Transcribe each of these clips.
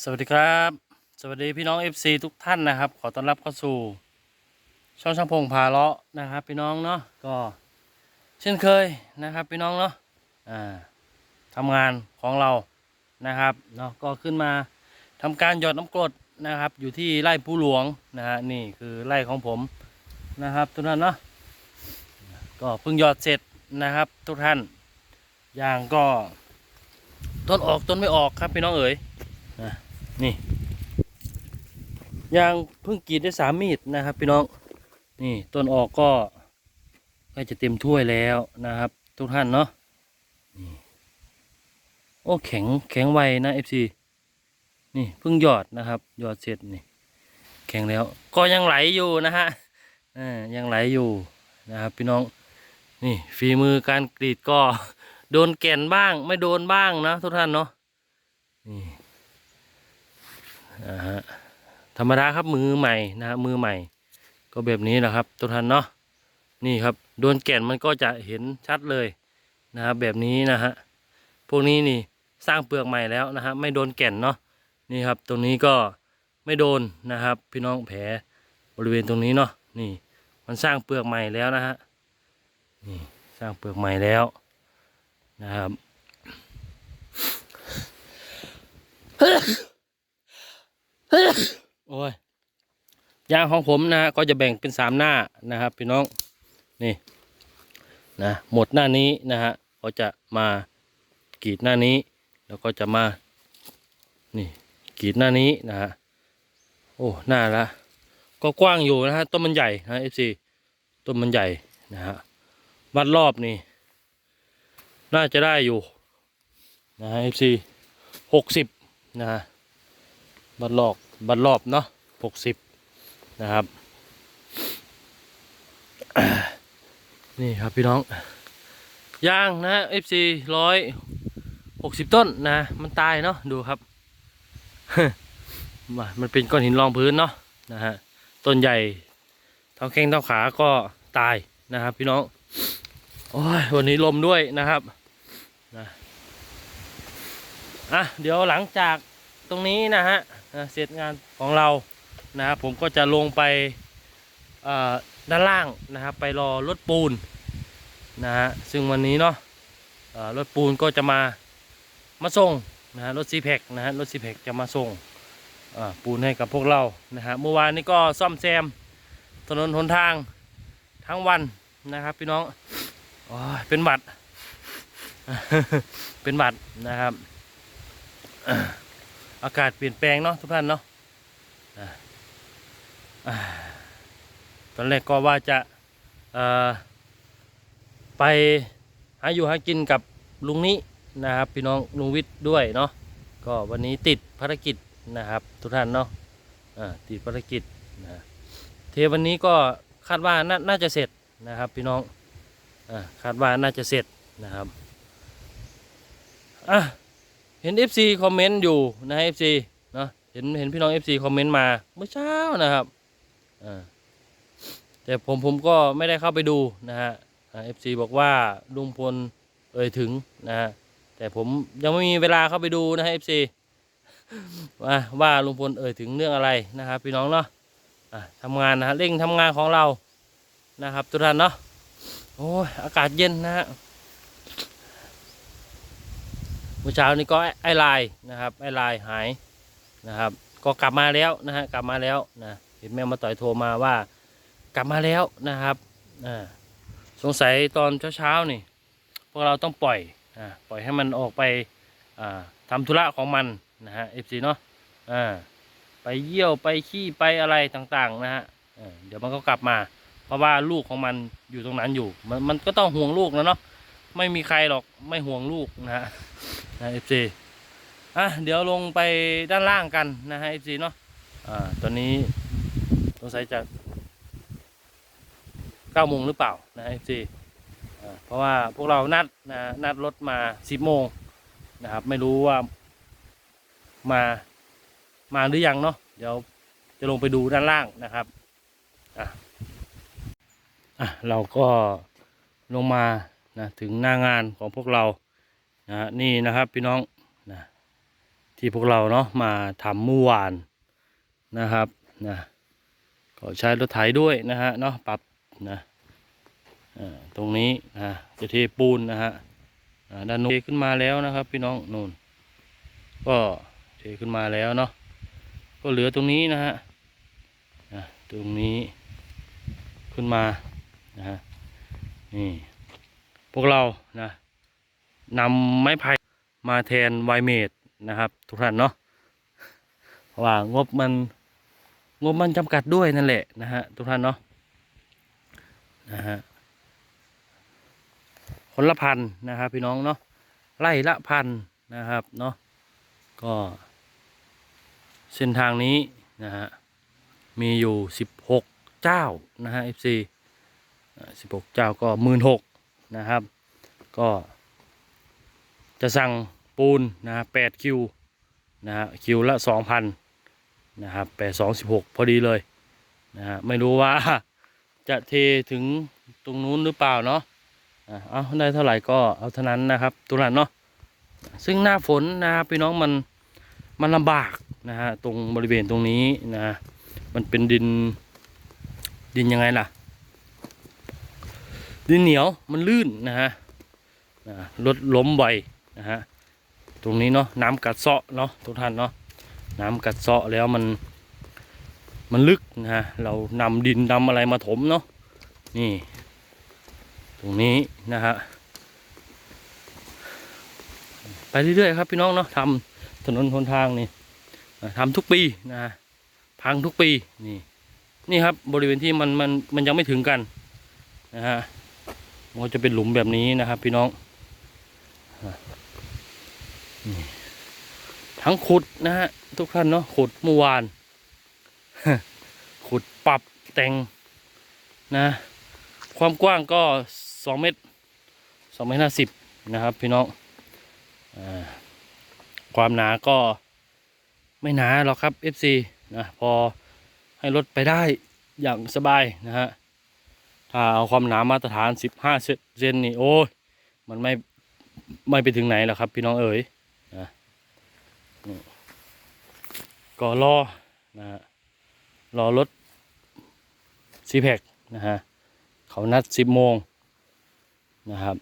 สวัสดีครับ สวัสดีพี่น้อง FC ทุกท่านนะครับ ขอต้อนรับเข้าสู่ ช่องช่างพงพาเลาะนะครับ พี่น้องเนาะก็เช่นเคยนะครับ พี่น้องเนาะอ่าทำงานของเรานะครับเนาะก็ขึ้นมาทำการหยอดน้ำกรดนะครับ อยู่ที่ไร่ผู้หลวงนะฮะนี่คือไร่ของผมนะครับ ทุกท่านเนาะก็เพิ่งหยอดเสร็จนะครับ ทุกท่านยางก็ต้นออกต้นไม่ออกครับพี่น้องเอ๋ยนี่ นี่ยางเพิ่งกรีดได้สามมีดนะครับ พี่น้องนี่ต้นออกก็ใกล้จะเต็มถ้วยแล้วนะครับ ทุกท่านเนาะนี่โอ้แข็งแข็งไวนะเอฟซีนี่เพิ่งหยอดนะครับหยอดเสร็จนี่แข็งแล้ว ก็ยังไหลอยู่นะฮะอ่ายังไหลอยู่นะครับพี่น้องนี่ฝีมือการกรีดก็โดนแก่นบ้างไม่โดนบ้างนะทุกท่านเนาะนี่ อ่าฮะธรรมดาครับมือใหม่นะฮะมือใหม่ ก็แบบนี้แหละครับทุกท่านเนาะนี่ครับโดนแก่นมันก็จะเห็นชัดเลยนะครับแบบนี้นะฮะพวกนี้นี่สร้างเปลือกใหม่แล้วนะฮะไม่โดนแก่นเนาะนี่ครับตรงนี้ก็ไม่โดนนะครับ พี่น้องแผลบริเวณตรงนี้เนาะนี่มันสร้างเปลือกใหม่แล้วนะฮะนี่สร้างเปลือกใหม่แล้วนะครับ โอ้ยยางของผมนะก็จะแบ่งเป็นสามหน้านะครับพี่น้องนี่นะหมดหน้านี้นะฮะก็จะมากรีดหน้านี้ แล้วก็จะมานี่กรีดหน้านี้นะฮะโอ้หน้าละก็กว้างอยู่นะฮะต้นมันใหญ่นะเอฟซีต้นมันใหญ่นะฮะวัดรอบนี่น่าจะได้อยู่นะฮะเอฟซีหกสิบนะฮะบัตรอก บัตรรอบเนาะหกสิบนะครับ นี่ครับพี่น้องยางนะ FC ร้อยหกสิบต้นนะ มันตายเนาะดูครับมามันเป็นก้อนหินรองพื้นเนาะนะฮะต้นใหญ่เท่าแข้งเท่าขาก็ตายนะครับพี่น้องโอ้ยวันนี้ลมด้วยนะครับนะอะเดี๋ยวหลังจากตรงนี้นะฮะ นะเสร็จงานของเรานะครับผมก็จะลงไปด้านล่างนะครับไปรอรถปูนนะฮะซึ่งวันนี้เนาะรถปูนก็จะมามาส่งนะฮะรถซีแพคนะฮะรถซีแพคจะมาส่งปูนให้กับพวกเรานะฮะเมื่อวานนี้ก็ซ่อมแซมถนนหนทางทั้งวันนะครับพี่น้องอเป็นบัตรเป็นบัตรนะครับ อากาศเปลี่ยนแปลงเนาะทุกท่านเนาะตอนแรกก็ว่าจะไปหาอยู่หากินกับลุงนี้นะครับ พี่น้องลุงวิทย์ด้วยเนาะก็วันนี้ติดภารกิจนะครับ ทุกท่านเนาะติดภารกิจนะเทวันนี้ก็คาดว่าน,น่าจะเสร็จนะครับ พี่น้องอคาดว่าน่าจะเสร็จนะครับอะ เห็น FC คอมเมนต์อยู่นะ FC เนาะเห็นเห็นพี่น้อง FC คอมเมนต์มาเมื่อเช้านะครับอ่าแต่ผมผมก็ไม่ได้เข้าไปดูนะฮะอ่า FC บอกว่าลุงพลเอ่ยถึงนะฮะแต่ผมยังไม่มีเวลาเข้าไปดูนะฮะ FC ว่าว่าลุงพลเอ่ยถึงเรื่องอะไรนะครับพี่น้องเนาะะทำงานนะฮะเร่งทำงานของเรานะครับทุกท่านเนาะโอ้ยอากาศเย็นนะฮะ เมื่อเช้านี้ก็ไอไลน์นะครับไอไลน์หายนะครับ ก็กลับมาแล้วนะฮะกลับมาแล้วนะเห็นแม่มาต่อยโทรมาว่ากลับมาแล้วนะครับอ่าสงสัยตอนเช้าๆนี่พวกเราต้องปล่อยอ่าปล่อยให้มันออกไปอ่าทำธุระของมันนะฮะเอฟซีเนาะอ่าไปเยี่ยวไปขี้ไปอะไรต่างๆนะฮะเดี๋ยวมันก็กลับมา เพราะว่าลูกของมันอยู่ตรงนั้นอยู่ มันมันก็ต้องห่วงลูกนะเนาะ ไม่มีใครหรอกไม่ห่วงลูกนะฮะนะเอฟซีอะเดี๋ยวลงไปด้านล่างกันนะฮะเอฟซีเนาะอ่าตอนนี้สงสัยจะเก้าโมงหรือเปล่านะเอฟซีอ่าเพราะว่าพวกเรานัดนะนัดรถมาสิบโมงนะครับ ไม่รู้ว่ามามาหรือยังเนาะเดี๋ยวจะลงไปดูด้านล่างนะครับอะอะเราก็ลงมา นะถึงหน้างานของพวกเรานะนี่นะครับพี่น้องนะที่พวกเราเนาะมาทำเมื่อวานนะครับนะก็ใช้รถไถด้วยนะฮะเนาะปรับนะตรงนี้นะจะเทปูนนะฮะด้านนู้นเทขึ้นมาแล้วนะครับ พี่น้องนู่นก็เทขึ้นมาแล้วเนาะก็เหลือตรงนี้นะฮะตรงนี้ขึ้นมานะฮะนี่ พวกเรานะนำไม้ไผ่มาแทนไวเมดนะครับ ทุกท่านเนาะเพราะว่างบมันงบมันจำกัดด้วยนั่นแหละนะฮะทุกท่านเนาะนะฮะคนละพันนะครับ พี่น้องเนาะไล่ละพันนะครับเนาะก็ เส้นทางนี้นะฮะมีอยู่ 16 เจ้านะฮะ FC อ่า16 เจ้าก็16,000น นะครับ ก็จะสั่งปูนนะฮะ8คิวนะฮะคิวละ2,000นนะครับ8 2 16พอดีเลยนะฮะไม่รู้ว่าจะเทถึงตรงนู้นหรือเปล่าเนาะอะเอาได้เท่าไหร่ก็เอาเท่านั้นนะครับตุลันเนาะซึ่งหน้าฝนนะครับพี่น้องมันมันลำบากนะฮะตรงบริเวณตรงนี้นะมันเป็นดินดินยังไงล่ะ ดินเหนียวมันลื่นนะฮะรถล้มบ่อยนะฮะตรงนี้เนาะน้ำกัดเซาะเนาะทุกท่านเนาะน้ำกัดเซาะแล้วมัน มันลึกนะฮะเรานำดินนำอะไรมาถมเนาะนี่ ตรงนี้นะฮะไปเรื่อยๆครับพี่น้องเนาะทำถนนหนทางนี่อ่าทำทุกปีนะฮะพังทุกปีนี่นี่ครับบริเวณที่มันมันมันยังไม่ถึงกันนะฮะ มันจะเป็นหลุมแบบนี้นะครับ พี่น้องทั้งขุดนะฮะทุกท่านเนาะขุดเมื่อวาน ขุดปรับแต่งนะ ความกว้างก็สองเมตรสองเมตรห้าสิบนะครับพี่น้องอความหนาก็ไม่หนาหรอกครับ FC นะพอให้รถไปได้อย่างสบายนะฮะ ถ้าเอาความหนามาตรฐาน 15เซนนี่โอ้ยมันไม่ไม่ไปถึงไหนหรอกครับ พี่น้องเอ๋ยนะก็รอนะฮะรอรถซีแพคนะฮะเขานัด 10 โมงนะครับ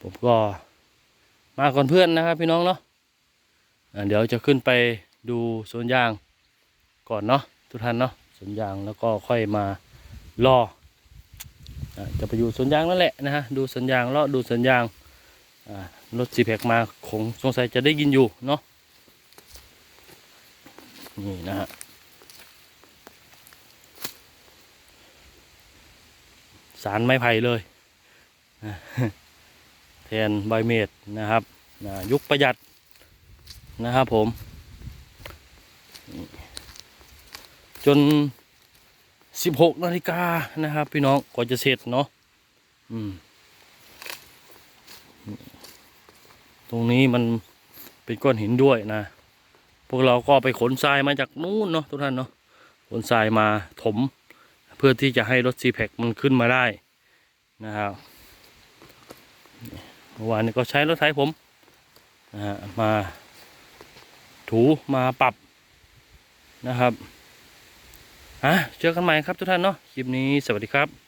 ผมก็มาก่อนเพื่อนนะครับ พี่น้องเนาะเดี๋ยวจะขึ้นไปดูสวนยางก่อนเนาะทุกท่านเนาะ วนยางแล้วก็ค่อยมารออ่าจะไปอยู่สวนยางนั่นแหละนะฮะดูสวนยางเลาะดูสวนยางรถซีแพกมาคงสงสัยจะได้ยินอยู่เนาะนี่นะฮะสารไม้ไผ่เลยแทนใบเมดนะครับยุคประหยัดนะครับผม จน16นาฬิกานะครับ พี่น้องก็จะเสร็จเนาะอืม ตรงนี้มันเป็นก้อนหินด้วยนะ พวกเราก็ไปขนทรายมาจากนู้นเนาะทุกท่านเนาะขนทรายมาถม เพื่อที่จะให้รถซีแพคมันขึ้นมาได้นะครับเมื่อวานนี้ก็ใช้รถไถผมนะฮะมาถูมาปรับนะครับ อะเจอกันใหม่ครับทุกท่านเนาะคลิปนี้สวัสดีครับ